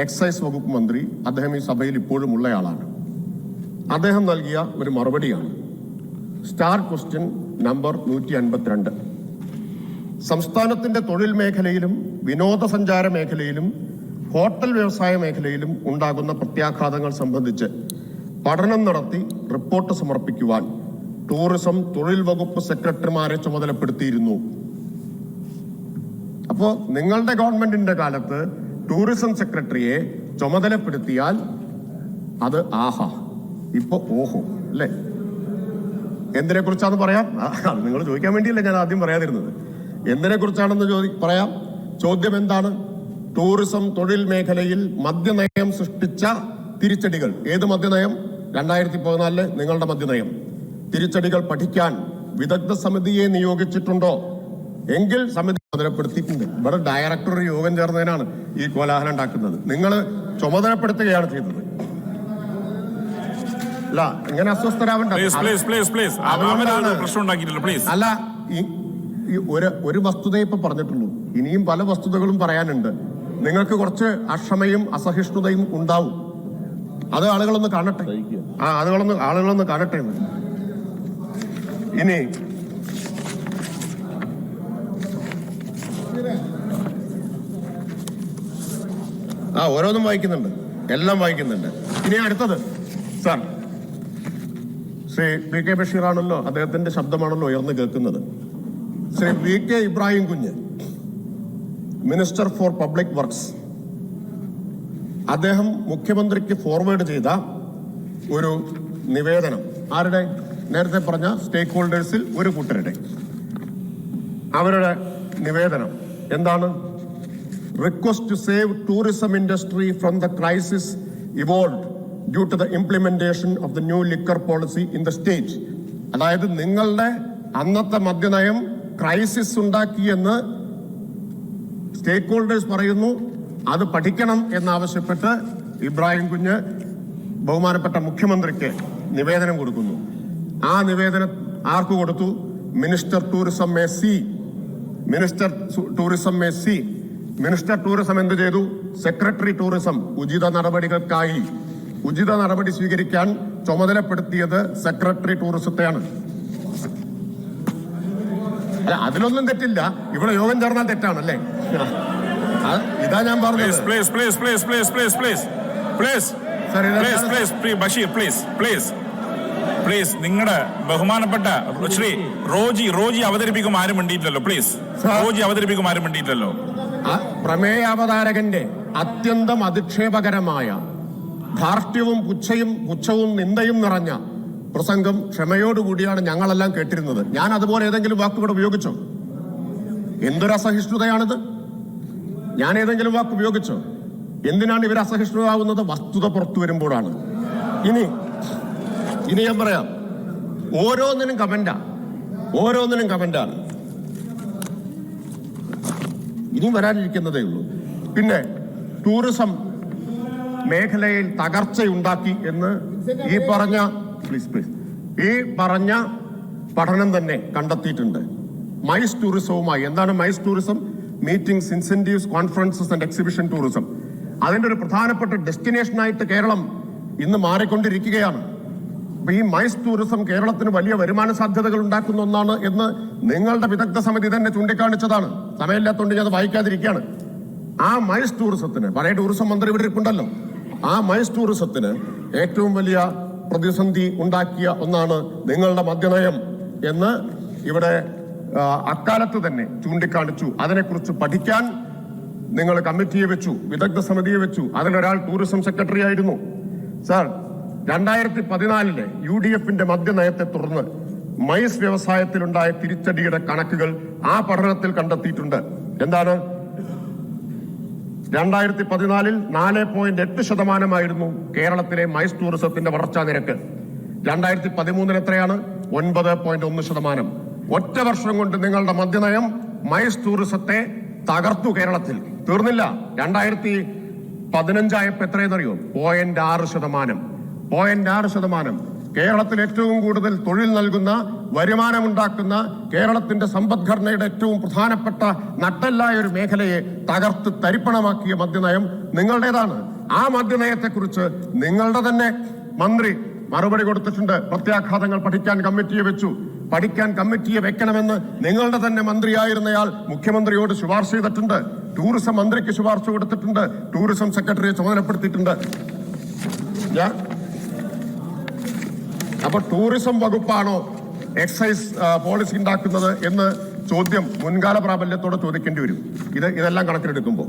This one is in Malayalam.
എക്സൈസ് വകുപ്പ് മന്ത്രി അദ്ദേഹം ഈ സഭയിൽ ഇപ്പോഴും ഉള്ളയാളാണ്. അദ്ദേഹം നൽകിയ ഒരു മറുപടിയാണ്. സ്റ്റാർ ക്വസ്റ്റ്യൻ നമ്പർ നൂറ്റി അൻപത്തിരണ്ട് സംസ്ഥാനത്തിന്റെ തൊഴിൽ മേഖലയിലും വിനോദസഞ്ചാര മേഖലയിലും ഹോട്ടൽ വ്യവസായ മേഖലയിലും ഉണ്ടാകുന്ന പ്രത്യാഘാതങ്ങൾ സംബന്ധിച്ച് പഠനം നടത്തി റിപ്പോർട്ട് സമർപ്പിക്കുവാൻ ടൂറിസം തൊഴിൽ വകുപ്പ് സെക്രട്ടറിമാരെ ചുമതലപ്പെടുത്തിയിരുന്നു. അപ്പോ നിങ്ങളുടെ ഗവൺമെന്റിന്റെ കാലത്ത് ടൂറിസം സെക്രട്ടറിയെ ചുമതലപ്പെടുത്തിയാൽ അത് ആഹാ. ഇപ്പൊ ഓഹോ അല്ലേ? എന്തിനെ കുറിച്ചാന്ന് പറയാം നിങ്ങൾ ചോദിക്കാൻ വേണ്ടിയല്ല ഞാൻ ആദ്യം പറയാതിരുന്നത്. എന്തിനെ കുറിച്ചാണെന്ന് ചോദി പറയാം. ചോദ്യം എന്താണ്? ടൂറിസം തൊഴിൽ മേഖലയിൽ മദ്യനയം സൃഷ്ടിച്ച തിരിച്ചടികൾ. ഏത് മദ്യനയം? രണ്ടായിരത്തി പതിനാലിൽ നിങ്ങളുടെ മദ്യനയം. തിരിച്ചടികൾ പഠിക്കാൻ വിദഗ്ധ സമിതിയെ നിയോഗിച്ചിട്ടുണ്ടോ? എങ്കിൽ സമിതി ചുമതലപ്പെടുത്തിയിട്ടുണ്ട്. ഇവിടെ ഡയറക്ടർ യോഗം ചേർന്നതിനാണ് ഈ കോലാഹലം ഉണ്ടാക്കുന്നത്. നിങ്ങൾ ചുമതലപ്പെടുത്തുകയാണ് ചെയ്തത്. അല്ല ഇങ്ങനെ അസ്വസ്ഥരാവണ്ട. അല്ല ഒരു ഒരു വസ്തുത ഇപ്പൊ പറഞ്ഞിട്ടുള്ളൂ. ഇനിയും പല വസ്തുതകളും പറയാനുണ്ട്. നിങ്ങൾക്ക് കുറച്ച് അക്ഷമയും അസഹിഷ്ണുതയും ഉണ്ടാവും. അത് ആളുകളൊന്ന് കാണട്ടെ. ആ ആളുകളൊന്ന് ആളുകളൊന്ന് കാണട്ടെ ഇനി ആ ഓരോന്നും വായിക്കുന്നുണ്ട്. എല്ലാം വായിക്കുന്നുണ്ട്. ഇനി അടുത്തത്. സാർ ശ്രീ പി കെ ബഷീറാണല്ലോ അദ്ദേഹത്തിന്റെ ശബ്ദമാണല്ലോ ഉയർന്നു കേൾക്കുന്നത്. ശ്രീ വി കെ ഇബ്രാഹിം കുഞ്ഞ് മിനിസ്റ്റർ ഫോർ പബ്ലിക് വർക്ക്സ്. അദ്ദേഹം മുഖ്യമന്ത്രിക്ക് ഫോർവേഡ് ചെയ്ത ഒരു നിവേദനം. ആരുടെ? നേരത്തെ പറഞ്ഞ സ്റ്റേക്ക് ഹോൾഡേഴ്സിൽ ഒരു കൂട്ടരുടെ. അവരുടെ നിവേദനം. എന്താണ്? Request to save tourism industry from the crisis evolved due to the implementation of the new liquor policy in the state. അതായത് നിങ്ങളുടെ അന്നത്തെ മദ്യനയം ക്രൈസിസ് ഉണ്ടാക്കിയെന്ന് സ്റ്റേക്ക് ഹോൾഡേഴ്സ് പറയുന്നു. അത് പഠിക്കണം എന്നാവശ്യപ്പെട്ട് ഇബ്രാഹിം കുഞ്ഞ് ബഹുമാനപ്പെട്ട മുഖ്യമന്ത്രിക്ക് നിവേദനം കൊടുക്കുന്നു. ആ നിവേദനം ആർക്ക് കൊടുത്തു? Minister tourism A C. Minister tourism A C. Minister tourism എന്ത് ചെയ്തു? സെക്രട്ടറി ടൂറിസം ഉചിത നടപടികൾക്കായി ഉചിത നടപടി സ്വീകരിക്കാൻ ചുമതലപ്പെടുത്തിയത് സെക്രട്ടറി ടൂറിസത്തെയാണ്. അല്ല അതിലൊന്നും തെറ്റില്ല. ഇവിടെ യോഗം ചേർന്നാൽ തെറ്റാണ് അല്ലേ ഇതാ ഞാൻ പറഞ്ഞത്. പ്ലീസ് നിങ്ങളുടെ ബഹുമാനപ്പെട്ട ശ്രീ റോജി റോജി അവതരിപ്പിക്കും ആരും വേണ്ടിയിട്ടില്ലല്ലോ പ്ലീസ് റോജി അവതരിപ്പിക്കും ആരും വേണ്ടിയിട്ടില്ലല്ലോ ആ പ്രമേയാവതാരകന്റെ അത്യന്തം അധിക്ഷേപകരമായ ധാർഷ്ട്യവും പുച്ഛയും പുച്ഛവും നിന്ദയും നിറഞ്ഞ പ്രസംഗം ക്ഷമയോടുകൂടിയാണ് ഞങ്ങളെല്ലാം കേട്ടിരുന്നത്. ഞാൻ അതുപോലെ ഏതെങ്കിലും വാക്കുകൂടെ ഉപയോഗിച്ചോ? എന്തൊരു അസഹിഷ്ണുതയാണിത് ഞാൻ ഏതെങ്കിലും വാക്ക് ഉപയോഗിച്ചോ? എന്തിനാണ് ഇവർ അസഹിഷ്ണുതാവുന്നത് വസ്തുത പുറത്തു വരുമ്പോഴാണ്. ഇനി ഇനി ഞാൻ പറയാം. ഓരോന്നിനും കമന്റാ. ഓരോന്നിനും കമന്റാണ്. ഇനിയും വരാനിരിക്കുന്നതേ ഉള്ളൂ. പിന്നെ ടൂറിസം മേഖലയിൽ തകർച്ചയുണ്ടാക്കി എന്ന് ഈ പറഞ്ഞ പ്ലീസ് പ്ലീസ് ഈ പറഞ്ഞ പഠനം തന്നെ കണ്ടെത്തിയിട്ടുണ്ട്. മൈസ് ടൂറിസവുമായി. എന്താണ് MICE tourism? Meetings incentives conferences and exhibition tourism അതിന്റെ ഒരു പ്രധാനപ്പെട്ട ഡെസ്റ്റിനേഷനായിട്ട് കേരളം ഇന്ന് മാറിക്കൊണ്ടിരിക്കുകയാണ്. അപ്പൊ ഈ മൈസ് ടൂറിസം കേരളത്തിന് വലിയ വരുമാന സാധ്യതകൾ ഉണ്ടാക്കുന്ന ഒന്നാണ് എന്ന് നിങ്ങളുടെ വിദഗ്ധ സമിതി തന്നെ ചൂണ്ടിക്കാണിച്ചതാണ്. സമയമില്ലാത്തതുകൊണ്ട് ഞാൻ അത് വായിക്കാതിരിക്കുകയാണ്. ആ മൈസ് ടൂറിസത്തിന് പഴയ ടൂറിസം മന്ത്രി ഇവിടെ ഇരിപ്പുണ്ടല്ലോ. ആ മൈസ് ടൂറിസത്തിന് ഏറ്റവും വലിയ പ്രതിസന്ധി ഉണ്ടാക്കിയ ഒന്നാണ് നിങ്ങളുടെ മദ്യനയം എന്ന് ഇവിടെ അക്കാലത്ത് തന്നെ ചൂണ്ടിക്കാണിച്ചു. അതിനെക്കുറിച്ച് പഠിക്കാൻ നിങ്ങൾ കമ്മിറ്റിയെ വെച്ചു വിദഗ്ധ സമിതിയെ വെച്ചു. അതിലൊരാൾ ടൂറിസം സെക്രട്ടറി ആയിരുന്നു. സാർ രണ്ടായിരത്തി പതിനാലിലെ യു ഡി എഫിന്റെ മദ്യനയത്തെ തുടർന്ന് മൈസ് വ്യവസായത്തിലുണ്ടായ തിരിച്ചടിയുടെ കണക്കുകൾ ആ പഠനത്തിൽ കണ്ടെത്തിയിട്ടുണ്ട്. എന്താണ്? രണ്ടായിരത്തി പതിനാലിൽ നാല് പോയിന്റ് എട്ട് ശതമാനമായിരുന്നു കേരളത്തിലെ മൈസ് ടൂറിസത്തിന്റെ വളർച്ചാ നിരക്ക്. രണ്ടായിരത്തി പതിമൂന്നിൽ എത്രയാണ്? ഒൻപത് പോയിന്റ് ഒന്ന് ശതമാനം. ഒറ്റ വർഷം കൊണ്ട് നിങ്ങളുടെ മദ്യനയം മൈസ് ടൂറിസത്തെ തകർത്തു കേരളത്തിൽ. തീർന്നില്ല. രണ്ടായിരത്തി പതിനഞ്ചായപ്പോ എത്രയെന്നറിയോ? പോയിന്റ് ആറ് ശതമാനം. പോയിന്റ് ആറ് ശതമാനം. കേരളത്തിൽ ഏറ്റവും കൂടുതൽ തൊഴിൽ നൽകുന്ന വരുമാനമുണ്ടാക്കുന്ന കേരളത്തിന്റെ സമ്പദ്ഘടനയുടെ ഏറ്റവും പ്രധാനപ്പെട്ട നട്ടല്ലായ ഒരു മേഖലയെ തകർത്ത് തരിപ്പണമാക്കിയ മദ്യനയം നിങ്ങളുടേതാണ്. ആ മദ്യനയത്തെക്കുറിച്ച് നിങ്ങളുടെ തന്നെ മന്ത്രി മറുപടി കൊടുത്തിട്ടുണ്ട്. പ്രത്യാഘാതങ്ങൾ പഠിക്കാൻ കമ്മിറ്റിയെ വെച്ചു. പഠിക്കാൻ കമ്മിറ്റിയെ വെക്കണമെന്ന് നിങ്ങളുടെ തന്നെ മന്ത്രിയായിരുന്നയാൾ മുഖ്യമന്ത്രിയോട് ശുപാർശ ചെയ്തിട്ടുണ്ട്. ടൂറിസം മന്ത്രിക്ക് ശുപാർശ കൊടുത്തിട്ടുണ്ട്. ടൂറിസം സെക്രട്ടറിയെ ചുമതലപ്പെടുത്തിയിട്ടുണ്ട്. ഞാൻ അപ്പൊ ടൂറിസം വകുപ്പാണോ എക്സൈസ് പോളിസി ഉണ്ടാക്കുന്നത് എന്ന് ചോദ്യം മുൻകാല പ്രാബല്യത്തോടെ ചോദിക്കേണ്ടി വരും. ഇത് ഇതെല്ലാം കണക്കിലെടുക്കുമ്പോൾ